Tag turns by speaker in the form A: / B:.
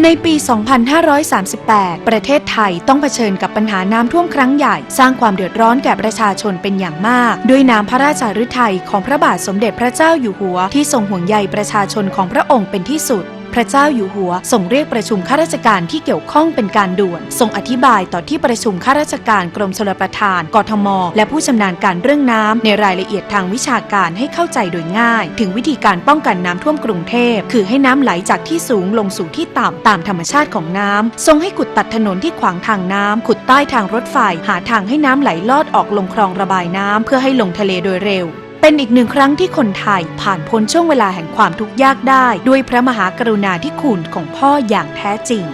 A: ในปี 2538 ประเทศไทยต้องเผชิญกับปัญหาน้ำท่วมครั้งใหญ่ สร้างความเดือดร้อนแก่ประชาชนเป็นอย่างมาก ด้วยน้ำพระราชาฤทัยของพระบาทสมเด็จพระเจ้าอยู่หัวที่ทรงห่วงใยประชาชนของพระองค์เป็นที่สุด พระเจ้าอยู่หัวทรงเรียกประชุมข้าราชการที่เกี่ยวข้องเป็นการด่วน ทรงอธิบายต่อที่ประชุมข้าราชการกรมชลประทาน กทม และผู้ชำนาญการเรื่องน้ำในรายละเอียดทางวิชาการให้เข้าใจโดยง่าย ถึงวิธีการป้องกันน้ำท่วมกรุงเทพ คือให้น้ำไหลจากที่สูงลงสู่ที่ต่ำตามธรรมชาติของน้ำทรงให้ขุดตัดถนนที่ขวางทางน้ำขุดใต้ทางรถไฟหาทางให้น้ำไหลลอดออกลงคลองระบายน้ำเพื่อให้ลงทะเลโดยเร็ว เป็นอีกหนึ่งครั้งที่คนไทยผ่านพ้นช่วงเวลาแห่งความทุกข์ยากได้ ด้วยพระมหากรุณาธิคุณของพ่ออย่างแท้จริง